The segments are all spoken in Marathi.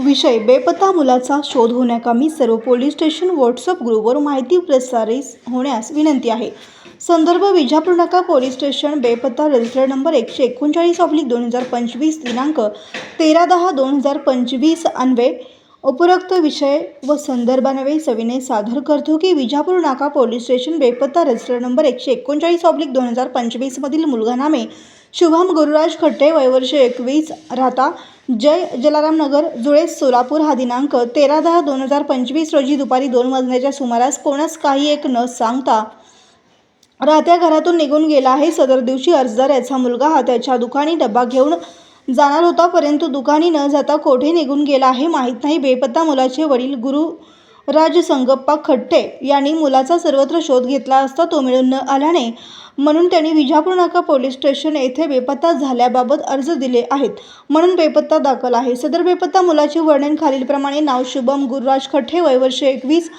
विषय बेपत्ता मुलाचा शोध होण्याकामी सर्व पोलीस स्टेशन व्हॉट्सअप ग्रुपवर माहिती प्रसारित होण्यास विनंती आहे. संदर्भ विजापूर नाका पोलीस स्टेशन बेपत्ता रजिस्टर नंबर एकशे एकोणचाळीस ऑब्लिक दोन हजार पंचवीस दिनांक तेरा दहा दोन हजार पंचवीस अन्वे. उपरोक्त विषय व संदर्भानवे सविनय सादर करतो की विजापूर नाका पोलीस स्टेशन बेपत्ता रजिस्टर नंबर एकशे एकोणचाळीस ऑब्लिक दोन हजार पंचवीसमधील मुलगा नामे शुभम गुरुराज खट्टे वयवर्ष एकवीस राहता जय जलाराम नगर जुळे सोलापूर हा दिनांक तेरा दहा दोन हजार पंचवीस रोजी दुपारी दोन वाजण्याच्या सुमारास कोणास काही एक न सांगता राहत्या घरातून निघून गेला आहे. सदर दिवशी अर्जदार याचा मुलगा हा त्याच्या दुकानी डबा घेऊन जाणार होता परंतु दुकानी न जाता कोठे निघून गेला आहे माहीत नाही. बेपत्ता मुलाचे वडील गुरु राज संगप्पा खट्टे यांनी मुलाचा सर्वत्र शोध घेतला असता तो मिळून न आल्याने म्हणून त्यांनी विजापूर नाका पोलीस स्टेशन येथे बेपत्ता झाल्याबाबत अर्ज दिले आहेत. म्हणून बेपत्ता दाखल आहे. सदर बेपत्ता मुलाचे वर्णन खालीलप्रमाणे. नाव शुभम गुरुराज खट्टे वयवर्ष एकवीस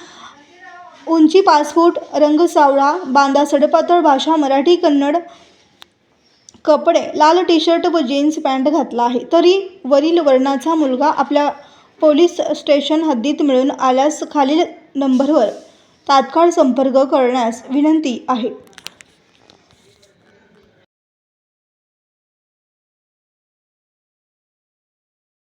उंची पाच फूट रंग सावळा बांधा सडपातळ भाषा मराठी कन्नड कपडे लाल टी शर्ट व जीन्स पॅन्ट घातला आहे. तरी वरील वर्णाचा मुलगा आपल्या पोलीस स्टेशन हद्दीत मिळून आल्यास खालील नंबरवर तात्काळ संपर्क करण्यास विनंती आहे.